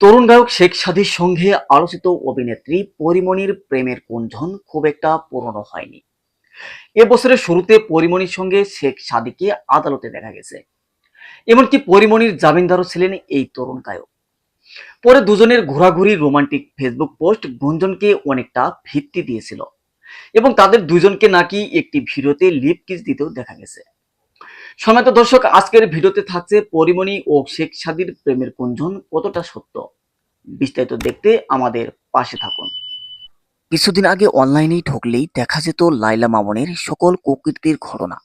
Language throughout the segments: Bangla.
তরুণ গায়ক শেখ সাদির সঙ্গে আলোচিত অভিনেত্রী পরিমণির প্রেমের কুঞ্জন খুব একটা পুরনো হয়নি। এবছরের শুরুতে পরিমণির সঙ্গে শেখ সাদিকে আদালতে দেখা গেছে। এমনকি পরিমণির জামিনদারও ছিলেন এই তরুণ গায়ক। পরে দুজনের ঘোরাঘুরি রোমান্টিক ফেসবুক পোস্ট গুঞ্জনকে অনেকটা ভিত্তি দিয়েছিল এবং তাদের দুজনকে নাকি একটি ভিডিওতে লিপ কিস দিতেও দেখা গেছে। সমেত দর্শক, আজকের ভিডিওতে থাকছে পরিমণি ও শেখ সাদির প্রেমের কুঞ্জন কতটা সত্য? বিস্তারিত দেখতে আমাদের পাশে থাকুন। কিছুদিন আগে অনলাইনেই ঢুকলেই দেখা যেত লাইলা মামনের সকল কুকীর্তির ঘটনা।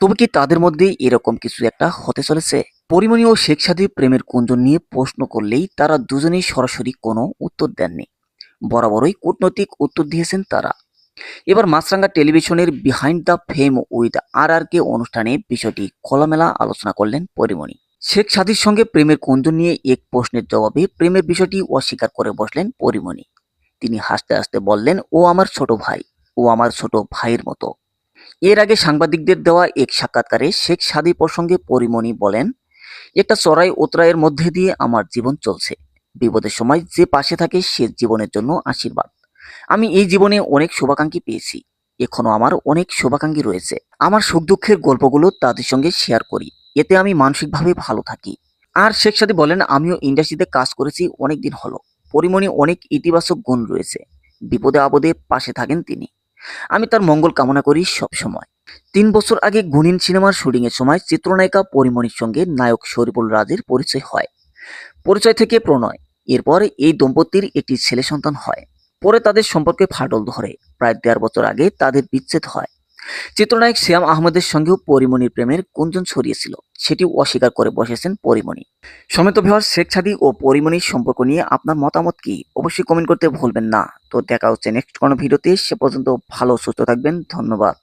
তবে কি তাদের মধ্যে এরকম কিছু একটা হতে চলেছে? পরিমণি ও শেখ সাদির প্রেমের কুঞ্জন নিয়ে প্রশ্ন করলেই তারা দুজনেই সরাসরি কোনো উত্তর দেননি। বরাবরই কূটনৈতিক উত্তর দিয়েছেন তারা। এবার মাছরাঙ্গা টেলিভিশনের behind the fame with R R K অনুষ্ঠানে বিষয়টি খোলামেলা আলোচনা করলেন পরিমণি। শেখ সাদির সঙ্গে প্রেমের কুঞ্জন নিয়ে এক প্রশ্নের জবাবে প্রেমের বিষয়টি অস্বীকার করে বসলেন পরিমণি। তিনি হাসতে হাসতে বললেন, ও আমার ছোট ভাই, ও আমার ছোট ভাইয়ের মতো। এর আগে সাংবাদিকদের দেওয়া এক সাক্ষাৎকারে শেখ সাদি প্রসঙ্গে পরিমণি বলেন, একটা চড়াই উতরাইয়ের মধ্যে দিয়ে আমার জীবন চলছে। বিপদের সময় যে পাশে থাকে সে জীবনের জন্য আশীর্বাদ। আমি এই জীবনে অনেক শুভাকাঙ্ক্ষী পেয়েছি। এখনও আমার অনেক শুভাকাঙ্ক্ষী রয়েছে। আমার সুখ দুঃখের গল্পগুলো তাদের সঙ্গে শেয়ার করি। এতে আমি মানসিকভাবে ভালো থাকি। আর শেখ সাথে বলেন, আমিও ইন্ডাস্ট্রিতে কাজ করেছি অনেক দিন হলো। পরিমণি অনেক ইতিবাচক গুণ রয়েছে। বিপদে আপদে পাশে থাকেন তিনি। আমি তার মঙ্গল কামনা করি সব সময়। তিন বছর আগে গুণিন সিনেমার শুটিং এর সময় চিত্রনায়িকা পরিমণির সঙ্গে নায়ক শরীফুল রাজের পরিচয় হয়। পরিচয় থেকে প্রণয়। এরপর এই দম্পতির একটি ছেলে সন্তান হয়। পরে তাদের সম্পর্কে ফাটল ধরে। প্রায় দেড় বছর আগে তাদের বিচ্ছেদ হয়। চিত্রনায়ক শ্যাম আহমেদের সঙ্গেও পরিমণির প্রেমের কুঞ্জন ছড়িয়েছিল। সেটি অস্বীকার করে বসেছেন পরিমণি। সমেত ভিওয়ার শেখ ছাদি ও পরিমণির সম্পর্ক নিয়ে আপনার মতামত কি? অবশ্যই কমেন্ট করতে ভুলবেন না। তো দেখা হচ্ছে নেক্সট কোনো ভিডিওতে। সে পর্যন্ত ভালো, সুস্থ থাকবেন। ধন্যবাদ।